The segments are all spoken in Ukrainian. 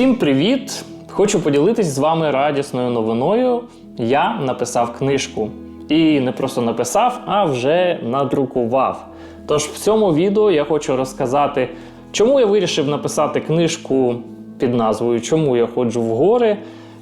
Всім привіт! Хочу поділитись з вами радісною новиною. Я написав книжку. І не просто написав, а вже надрукував. Тож в цьому відео я хочу розказати, чому я вирішив написати книжку під назвою Чому я ходжу в гори.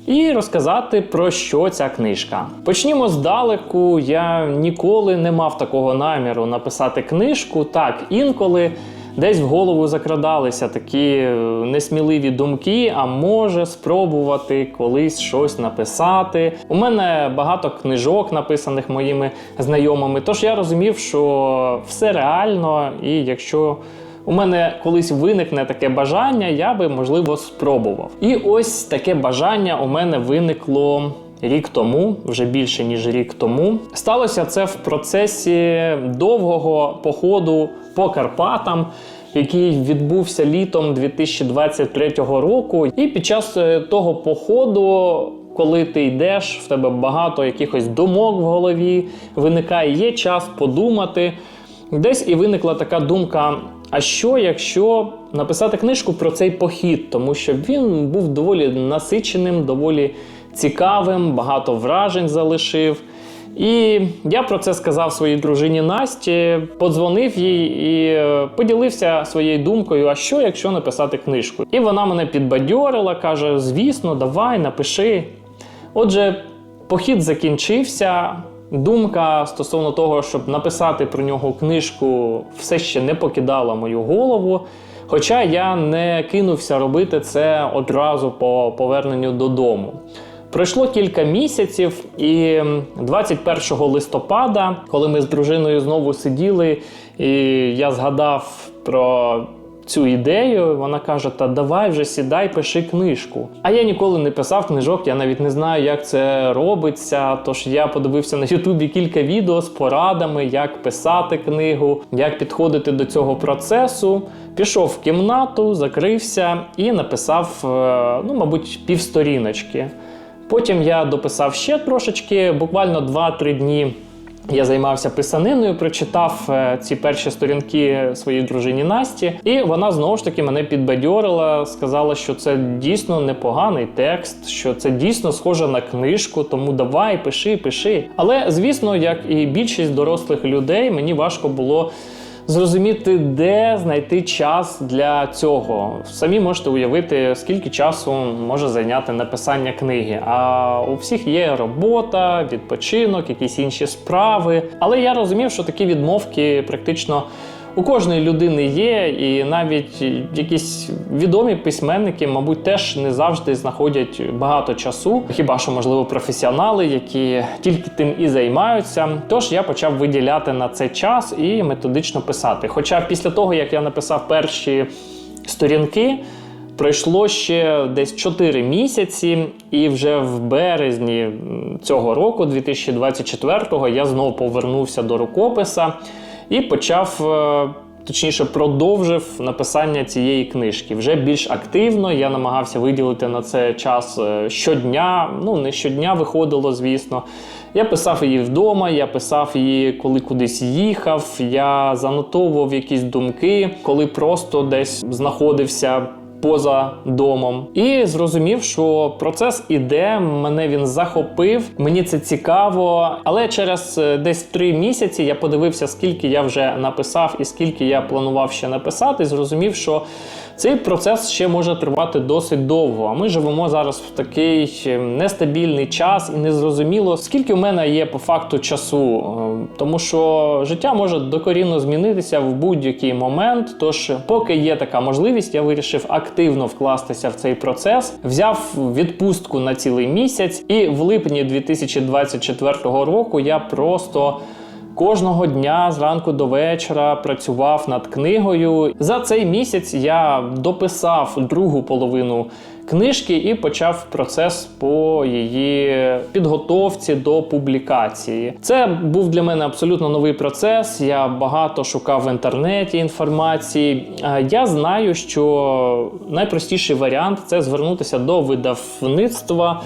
І розказати про що ця книжка. Почнімо здалеку. Я ніколи не мав такого наміру написати книжку. Так, інколи десь в голову закрадалися такі е, несміливі думки, а може спробувати колись щось написати. У мене багато книжок, написаних моїми знайомими. Тож я розумів, що все реально, і якщо у мене колись виникне таке бажання, я би можливо спробував. І ось таке бажання у мене виникло. Рік тому, вже більше ніж рік тому, сталося це в процесі довгого походу по Карпатам, який відбувся літом 2023 року. І під час е, того походу, коли ти йдеш, в тебе багато якихось думок в голові, виникає є час подумати. Десь і виникла така думка: а що, якщо написати книжку про цей похід, тому що він був доволі насиченим, доволі цікавим, багато вражень залишив. І я про це сказав своїй дружині Насті, подзвонив їй і е, поділився своєю думкою: а що, якщо написати книжку? І вона мене підбадьорила, каже: Звісно, давай, напиши. Отже, похід закінчився. Думка стосовно того, щоб написати про нього книжку, все ще не покидала мою голову. Хоча я не кинувся робити це одразу по поверненню додому. Пройшло кілька місяців, і 21 листопада, коли ми з дружиною знову сиділи, і я згадав про цю ідею, вона каже: Та давай вже сідай, пиши книжку. А я ніколи не писав книжок, я навіть не знаю, як це робиться. Тож я подивився на Ютубі кілька відео з порадами, як писати книгу, як підходити до цього процесу. Пішов в кімнату, закрився і написав, е, ну, мабуть, півсторіночки. Потім я дописав ще трошечки, буквально 2-3 дні. Я займався писаниною, прочитав е, ці перші сторінки своїй дружині Насті, і вона знову ж таки мене підбадьорила, сказала, що це дійсно непоганий текст, що це дійсно схоже на книжку, тому давай, пиши, пиши. Але звісно, як і більшість дорослих людей, мені важко було зрозуміти, де знайти час для цього. Самі можете уявити, скільки часу може зайняти написання книги. А у всіх є робота, відпочинок, якісь інші справи. Але я розумів, що такі відмовки практично. У кожної людини є, і навіть якісь відомі письменники, мабуть, теж не завжди знаходять багато часу. Хіба що, можливо, професіонали, які тільки тим і займаються. Тож я почав виділяти на це час і методично писати. Хоча після того, як я написав перші сторінки. Пройшло ще десь 4 місяці, і вже в березні цього року, 2024-го, я знову повернувся до рукописа і почав. е, Точніше, продовжив написання цієї книжки. Вже більш активно я намагався виділити на це час е, щодня. Ну, не щодня виходило, звісно. Я писав її вдома, я писав її, коли кудись їхав. Я занотовував якісь думки, коли просто десь знаходився поза домом. І зрозумів, що процес іде, мене він захопив, мені це цікаво. Але через е, десь три місяці я подивився, скільки я вже написав і скільки я планував ще написати, і зрозумів, що цей процес ще може тривати досить довго. А ми живемо зараз в такий е, нестабільний час, і незрозуміло, скільки в мене є по факту часу, Е, тому що життя може докорінно змінитися в будь-який момент. Тож, поки є така можливість, я вирішив активно вкластися в цей процес, взяв відпустку на цілий місяць, і в липні 2024 року я просто. Кожного дня зранку до вечора працював над книгою. За цей місяць я дописав другу половину книжки і почав процес по її підготовці до публікації. Це був для мене абсолютно новий процес. Я багато шукав в інтернеті інформації. Я знаю, що найпростіший варіант це звернутися до видавництва.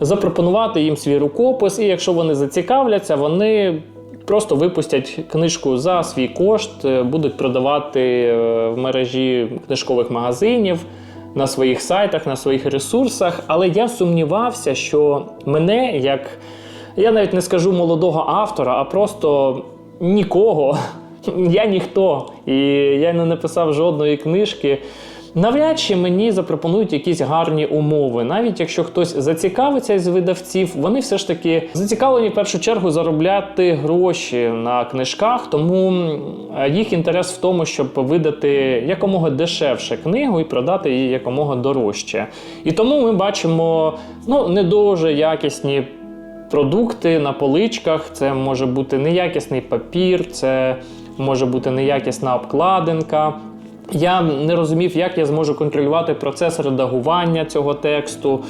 Запропонувати їм свій рукопис, і якщо вони зацікавляться, вони Просто випустять книжку за свій кошт, е, будуть продавати е, в мережі книжкових магазинів. на своїх сайтах, на своїх ресурсах, але я сумнівався, що мене як я навіть не скажу молодого автора, а просто нікого. Я ніхто, і я не написав жодної книжки. Навряд чи мені запропонують якісь гарні умови. Навіть якщо хтось зацікавиться із видавців, вони все ж таки зацікавлені в першу чергу заробляти гроші на книжках, тому їх інтерес в тому, щоб видати якомога дешевше книгу і продати її якомога дорожче. І тому ми бачимо ну, не дуже якісні продукти на поличках. Це може бути неякісний папір, це може бути неякісна обкладинка. Я не розумів, як я зможу контролювати процес редагування цього тексту.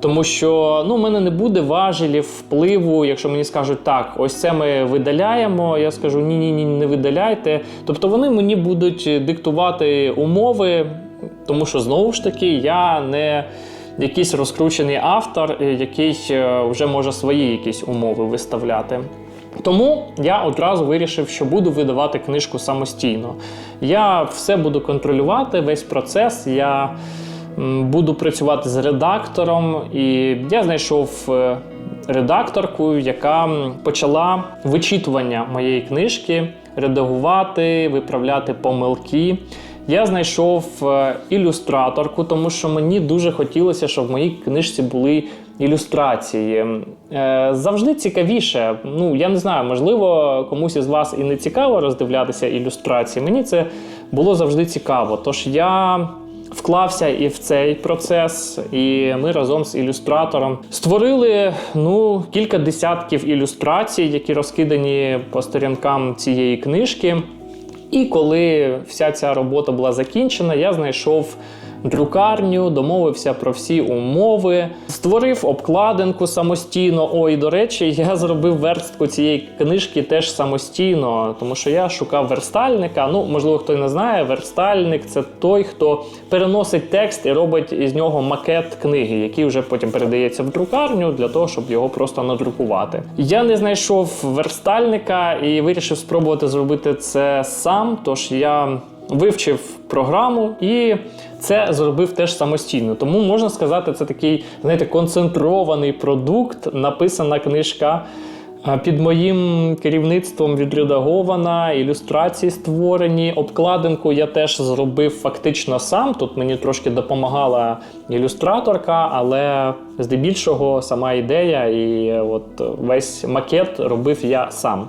Тому що ну, в мене не буде важелів впливу, якщо мені скажуть так, ось це ми видаляємо. Я скажу ні, ні, ні, не видаляйте. Тобто вони мені будуть диктувати умови, тому що знову ж таки я не якийсь розкручений автор, який е, вже може свої якісь умови виставляти. Тому я одразу вирішив, що буду видавати книжку самостійно. Я все буду контролювати, весь процес. Я буду працювати з редактором, і я знайшов е, редакторку, яка почала вичитування моєї книжки, редагувати, виправляти помилки. Я знайшов е, ілюстраторку, тому що мені дуже хотілося, щоб в моїй книжці були ілюстрації. Е, Завжди цікавіше. Ну, я не знаю, можливо, комусь із вас і не цікаво роздивлятися ілюстрації. Мені це було завжди цікаво. Тож я вклався і в цей процес, і ми разом з ілюстратором створили ну, кілька десятків ілюстрацій, які розкидані по сторінкам цієї книжки. І коли вся ця робота була закінчена, я знайшов друкарню, домовився про всі умови, створив обкладинку самостійно. Ой, до речі, я зробив верстку цієї книжки теж самостійно, тому що я шукав верстальника. Ну, можливо, хто не знає, верстальник це той, хто переносить текст і робить із нього макет книги, який вже потім передається в друкарню для того, щоб його просто надрукувати. Я не знайшов верстальника і вирішив спробувати зробити це сам. Тож я вивчив програму і це зробив теж самостійно. Тому можна сказати, це такий, знаєте, концентрований продукт, написана книжка. Під моїм керівництвом відредагована, ілюстрації створені. Обкладинку я теж зробив фактично сам. Тут мені трошки допомагала ілюстраторка, але здебільшого сама ідея і от весь макет робив я сам.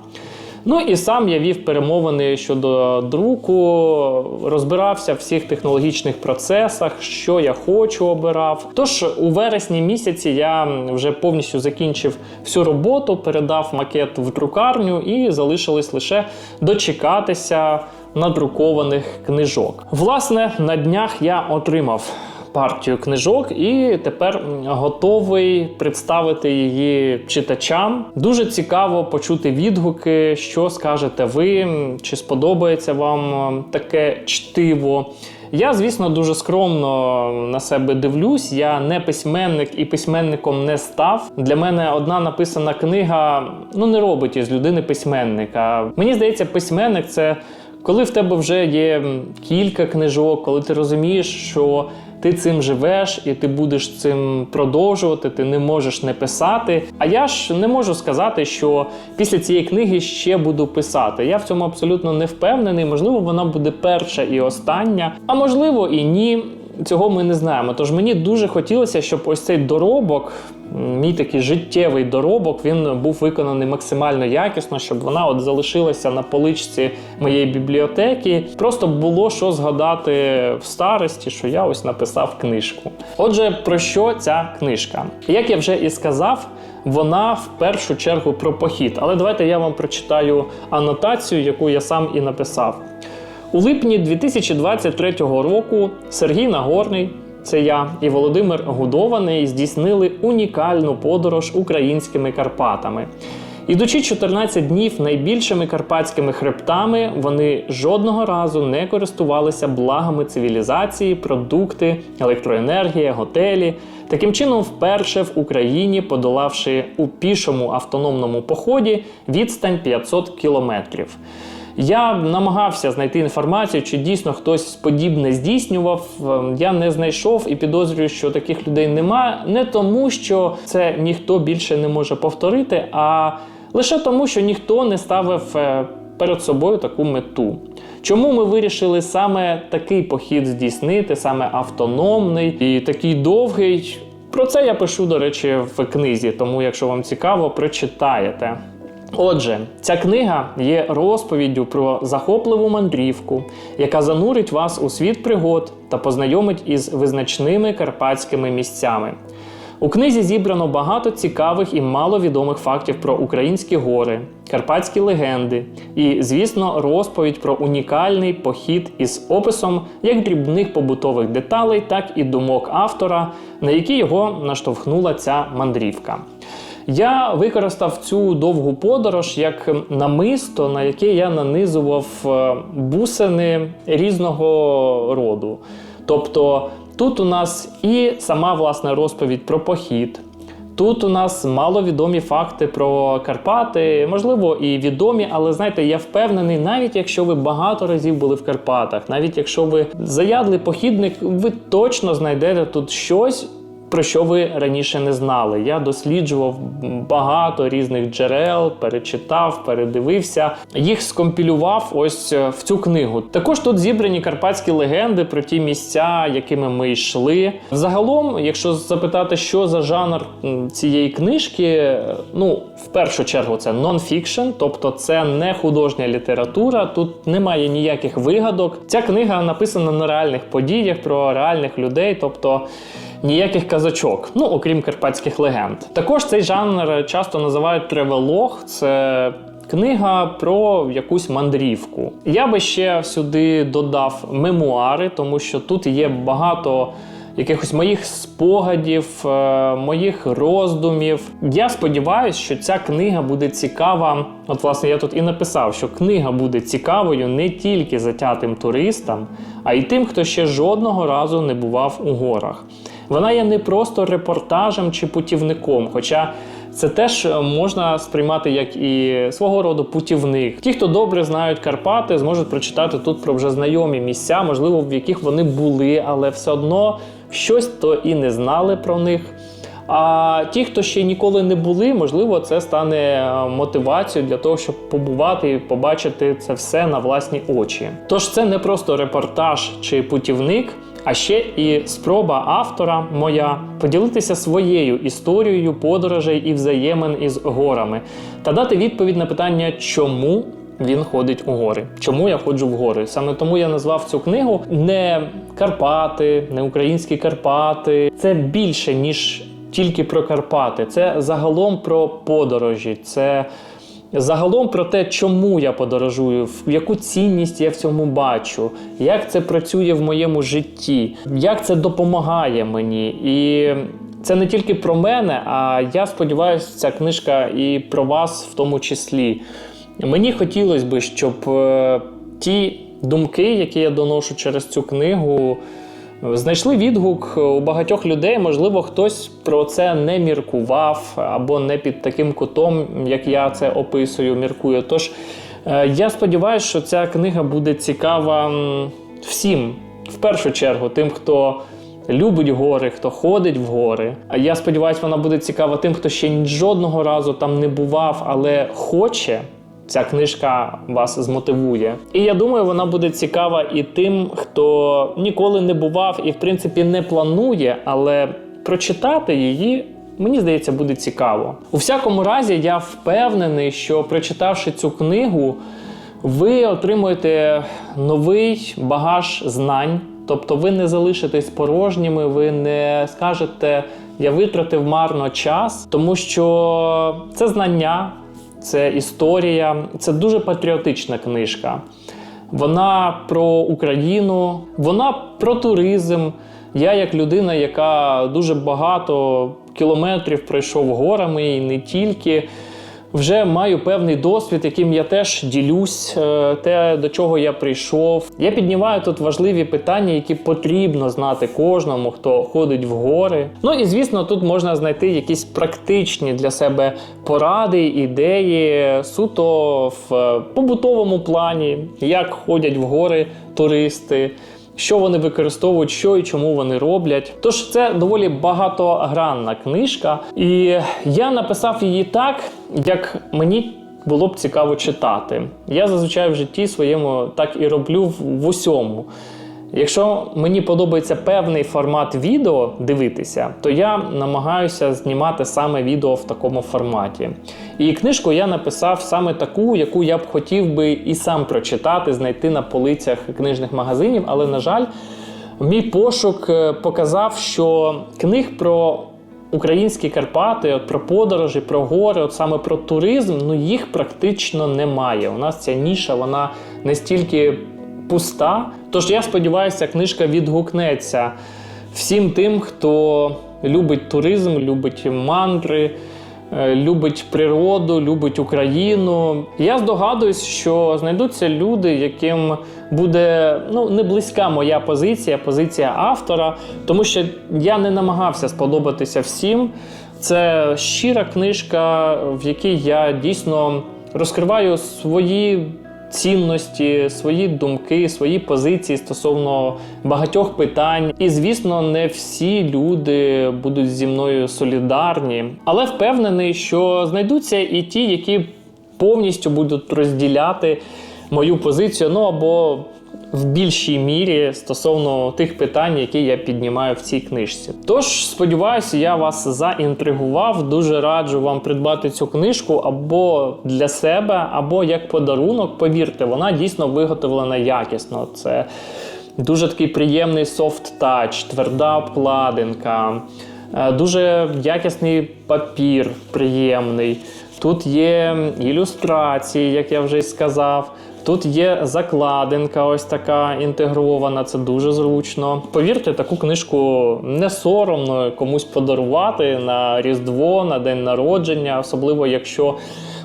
Ну і сам я вів перемовини щодо друку, розбирався в всіх технологічних процесах, що я хочу, обирав. Тож у вересні місяці я вже повністю закінчив всю роботу, передав макет в друкарню і залишилось лише дочекатися надрукованих книжок. Власне, на днях я отримав партію книжок і тепер готовий представити її читачам. Дуже цікаво почути відгуки, що скажете ви, чи сподобається вам таке чтиво. Я, звісно, дуже скромно на себе дивлюсь. Я не письменник і письменником не став. Для мене одна написана книга ну не робить із людини письменника. Мені здається, письменник це коли в тебе вже є кілька книжок, коли ти розумієш, що ти цим живеш і ти будеш цим продовжувати, ти не можеш не писати. А я ж не можу сказати, що після цієї книги ще буду писати. Я в цьому абсолютно не впевнений. Можливо, вона буде перша і остання, а можливо і ні. Цього ми не знаємо. Тож мені дуже хотілося, щоб ось цей доробок, мій такий життєвий доробок, він був виконаний максимально якісно, щоб вона от залишилася на поличці моєї бібліотеки. Просто було що згадати в старості, що я ось написав книжку. Отже, про що ця книжка? Як я вже і сказав, вона в першу чергу про похід. Але давайте я вам прочитаю анотацію, яку я сам і написав. У липні 2023 року Сергій Нагорний, це я і Володимир Гудований здійснили унікальну подорож українськими Карпатами. Ідучи 14 днів найбільшими карпатськими хребтами, вони жодного разу не користувалися благами цивілізації, продукти, електроенергія, готелі. Таким чином, вперше в Україні, подолавши у пішому автономному поході відстань 500 кілометрів. Я намагався знайти інформацію, чи дійсно хтось подібне здійснював. Ем, Я не знайшов і підозрюю, що таких людей немає. Не тому, що це ніхто більше не може повторити, а лише тому, що ніхто не ставив е, перед собою таку мету. Чому ми вирішили саме такий похід здійснити, саме автономний і такий довгий? Про це я пишу, до речі, в книзі, тому якщо вам цікаво, прочитаєте. Отже, ця книга є розповіддю про захопливу мандрівку, яка занурить вас у світ пригод та познайомить із визначними карпатськими місцями. У книзі зібрано багато цікавих і маловідомих фактів про українські гори, карпатські легенди і, звісно, розповідь про унікальний похід із описом як дрібних побутових деталей, так і думок автора, на які його наштовхнула ця мандрівка. Я використав цю довгу подорож як намисто, на яке я нанизував е, бусини різного роду. Тобто тут у нас і сама власна розповідь про похід. Тут у нас маловідомі факти про Карпати, можливо, і відомі, але знаєте, я впевнений, навіть якщо ви багато разів були в Карпатах, навіть якщо ви заядлий похідник, ви точно знайдете тут щось, про що ви раніше не знали. Я досліджував багато різних джерел, перечитав, передивився, їх скомпілював ось е, в цю книгу. Також тут зібрані карпатські легенди про ті місця, якими ми йшли. Взагалом, якщо запитати, що за жанр цієї книжки, е, ну в першу чергу це нон-фікшн, тобто це не художня література. Тут немає ніяких вигадок. Ця книга написана на реальних подіях про реальних людей, тобто ніяких казачок, ну окрім карпатських легенд. Також цей жанр часто називають тревелог. Це Книга про якусь мандрівку. Я би ще сюди додав мемуари, тому що тут є багато якихось моїх спогадів, е, моїх роздумів. Я сподіваюся, що ця книга буде цікава. От, власне, я тут і написав, що книга буде цікавою не тільки затятим туристам, а й тим, хто ще жодного разу не бував у горах. Вона є не просто репортажем чи путівником, хоча це теж можна сприймати як і свого роду путівник. Ті, хто добре знають Карпати, зможуть прочитати тут про вже знайомі місця, можливо, в яких вони були, але все одно щось то і не знали про них. А ті, хто ще ніколи не були, можливо, це стане е, мотивацією для того, щоб побувати і побачити це все на власні очі. Тож це не просто репортаж чи путівник, а ще і спроба автора моя поділитися своєю історією подорожей і взаємин із горами та дати відповідь на питання, чому. Він ходить у гори. Чому я ходжу в гори? Саме тому я назвав цю книгу не Карпати, не українські Карпати. Це більше ніж тільки про Карпати. Це загалом про подорожі. Це загалом про те, чому я подорожую, в яку цінність я в цьому бачу, як це працює в моєму житті, як це допомагає мені. І це не тільки про мене, а я сподіваюся, ця книжка і про вас в тому числі. Мені хотілося б, щоб е, ті думки, які я доношу через цю книгу, знайшли відгук у багатьох людей. Можливо, хтось про це не міркував або не під таким кутом, як я це описую, міркую. Тож е, я сподіваюся, що ця книга буде цікава всім, в першу чергу, тим, хто. Любить гори, хто ходить в гори. А я сподіваюся, вона буде цікава тим, хто ще жодного разу там не бував, але хоче. Ця книжка вас змотивує. І я думаю, вона буде цікава і тим, хто ніколи не бував і, в принципі, не планує, але прочитати її. Мені здається, буде цікаво. У всякому разі, я впевнений, що прочитавши цю книгу, ви отримуєте новий багаж знань. Тобто ви не залишитесь порожніми, ви не скажете, я витратив марно час, тому що це знання, це історія, це дуже патріотична книжка. Вона про Україну, вона про туризм. Я, як людина, яка дуже багато кілометрів пройшов горами і не тільки. Вже маю певний досвід, яким я теж ділюсь, е, те, до чого я прийшов. Я піднімаю тут важливі питання, які потрібно знати кожному, хто ходить в гори. Ну і звісно, тут можна знайти якісь практичні для себе поради, ідеї, суто в е, побутовому плані, як ходять в гори туристи що вони використовують, що і чому вони роблять. Тож це доволі багатогранна книжка, і я написав її так, як мені. Було б цікаво читати. Я зазвичай в житті своєму так і роблю в, усьому. Якщо мені подобається певний формат відео дивитися, то я намагаюся знімати саме відео в такому форматі. І книжку я написав саме таку, яку я б хотів би і сам прочитати, знайти на полицях книжних магазинів. Але, на жаль, мій пошук е, показав, що книг про українські Карпати, от про подорожі, про гори, от саме про туризм, ну їх практично немає. У нас ця ніша, вона настільки пуста. Тож я сподіваюся, книжка відгукнеться всім тим, хто любить туризм, любить мандри. е, Любить природу, любить Україну. Я здогадуюсь, що знайдуться люди, яким буде ну не близька моя позиція, позиція автора, тому що я не намагався сподобатися всім. Це щира книжка, в якій я дійсно розкриваю свої цінності, свої думки, свої позиції стосовно багатьох питань. І звісно, не всі люди будуть зі мною солідарні, але впевнений, що знайдуться і ті, які повністю будуть розділяти мою позицію, ну або в більшій мірі стосовно тих питань, які я піднімаю в цій книжці. Тож, сподіваюся, я вас заінтригував. Дуже раджу вам придбати цю книжку або для себе, або як подарунок. Повірте, вона дійсно виготовлена якісно. Це дуже такий приємний софт-тач, тверда обкладинка. Е, Дуже якісний папір, приємний. Тут є ілюстрації, як я вже сказав. Тут є закладинка, ось така інтегрована, це дуже зручно. Повірте, таку книжку не соромно комусь подарувати на Різдво, на день народження, особливо якщо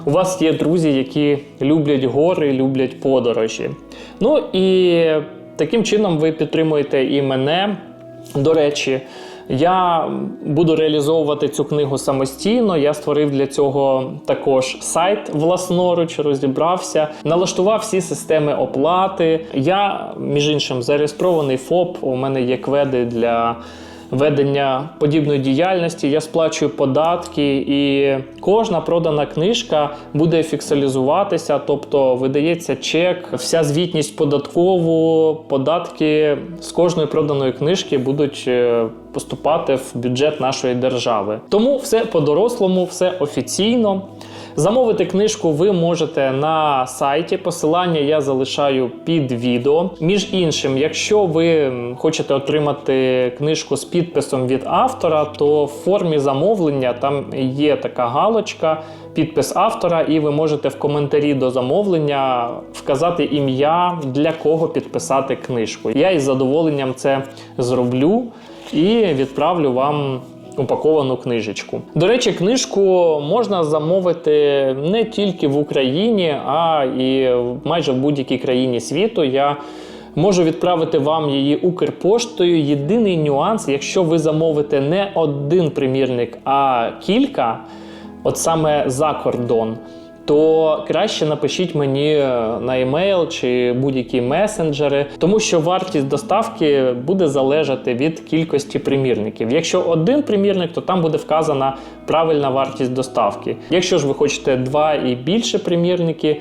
у вас є друзі, які люблять гори, люблять подорожі. Ну і таким чином ви підтримуєте і мене. До речі, я буду реалізовувати цю книгу самостійно. Я створив для цього також сайт власноруч, розібрався, налаштував всі системи оплати. Я, між іншим, зареєстрований ФОП. У мене є кведи для. Ведення подібної діяльності я сплачую податки, і кожна продана книжка буде фіксалізуватися, тобто видається чек, вся звітність податкову, податки з кожної проданої книжки будуть е, поступати в бюджет нашої держави. Тому все по-дорослому, все офіційно. Замовити книжку ви можете на сайті. Посилання я залишаю під відео. Між іншим, якщо ви хочете отримати книжку з підписом від автора, то в формі замовлення там є така галочка. Підпис автора, і ви можете в коментарі до замовлення вказати ім'я, для кого підписати книжку. Я із задоволенням це зроблю і відправлю вам упаковану книжечку. До речі, книжку можна замовити не тільки в Україні, а і майже в будь-якій країні світу. Я Можу відправити вам її Укрпоштою. Єдиний нюанс, якщо ви замовите не один примірник, а кілька, от саме за кордон, то краще напишіть мені на емейл чи будь-які месенджери, тому що вартість доставки буде залежати від кількості примірників. Якщо один примірник, то там буде вказана правильна вартість доставки. Якщо ж ви хочете два і більше примірники,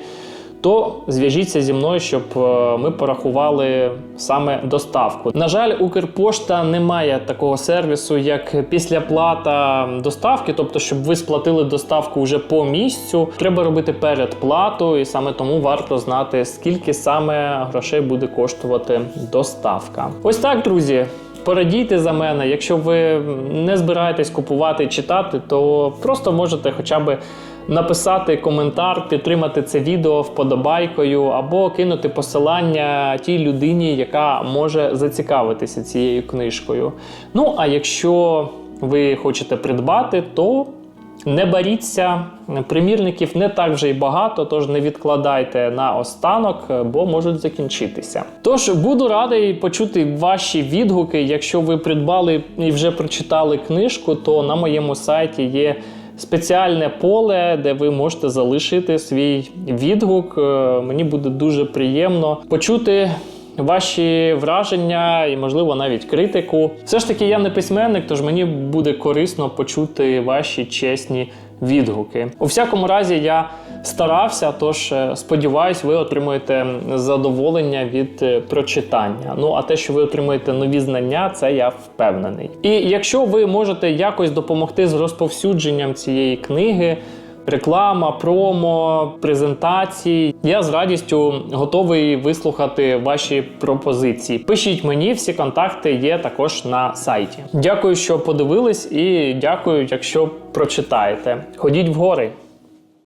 то зв'яжіться зі мною, щоб е, ми порахували саме доставку. На жаль, Укрпошта не має такого сервісу, як післяплата доставки, тобто, щоб ви сплатили доставку вже по місцю, треба робити передплату, і саме тому варто знати, скільки саме грошей буде коштувати доставка. Ось так, друзі. Порадійте за мене, якщо ви не збираєтесь купувати читати, то просто можете хоча б написати коментар, підтримати це відео вподобайкою, або кинути посилання тій людині, яка може зацікавитися цією книжкою. Ну, а якщо ви хочете придбати, то Не боріться, примірників не так вже й багато, тож не відкладайте на останок, бо можуть закінчитися. Тож буду радий почути ваші відгуки. Якщо ви придбали і вже прочитали книжку, то на моєму сайті є. Спеціальне поле, де ви можете залишити свій відгук. Е, Мені буде дуже приємно почути ваші враження і, можливо, навіть критику. Все ж таки, я не письменник, тож мені буде корисно почути ваші чесні відгуки. У всякому разі, я старався, тож е, сподіваюсь, ви отримуєте задоволення від е, прочитання. Ну а те, що ви отримуєте нові знання, це я впевнений. І якщо ви можете якось допомогти з розповсюдженням цієї книги. Реклама, промо, презентації. Я з радістю готовий вислухати ваші пропозиції. Пишіть мені, всі контакти є також на сайті. Дякую, що подивились, і дякую, якщо прочитаєте. Ходіть в гори.